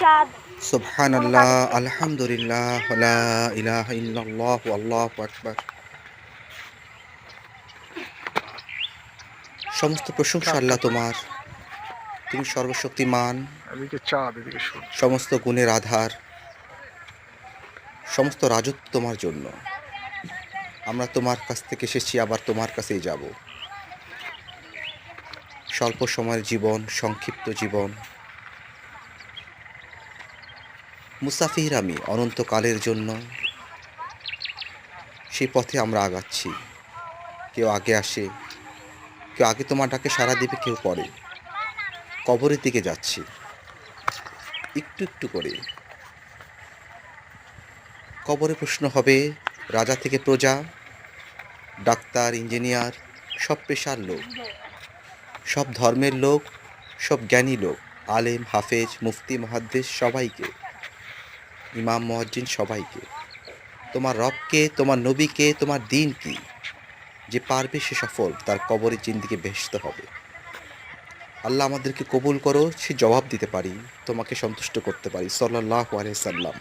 চাঁদ। সুবহানাল্লাহ আলহামদুলিল্লাহ লা ইলাহা ইল্লাল্লাহ আল্লাহু আকবার। সমস্ত প্রশংসা আল্লাহ তোমার। তুমি সর্বশক্তিমান। সমস্ত গুণের আধার। সমস্ত রাজত্ব তোমার জন্য। আমরা তোমার কাছ থেকে এসেছি আবার তোমার কাছেই যাব। স্বল্প সময়ের জীবন সংক্ষিপ্ত জীবন। মুসাফির আমি অনন্তকালের জন্য। সেই পথে আমরা আগাচ্ছি। কেউ আগে আসে, কেউ আগে তোমার ডাকে সারা দেবে, কেউ পরে। কবরের দিকে যাচ্ছি। একটু একটু করে। কবরে প্রশ্ন হবে, রাজা থেকে প্রজা, ডাক্তার, ইঞ্জিনিয়ার, সব পেশার লোক। সব ধর্মের লোক, সব জ্ঞানী লোক, আলেম, হাফেজ, মুফতি, মহাদ্দেশ, সবাইকে। ইমাম মহাজ্জিন সবাইকে। তোমার রবকে, তোমার নবীকে, তোমার দিন কি যে পারবে সে সফল, তার কবরে জিন্দিকে ভেসত হবে। আল্লাহ আমাদেরকে কবুল করো, সে জবাব দিতে পারি, তোমাকে সন্তুষ্ট করতে পারি সাল্লাহ আলাইসাল্লাম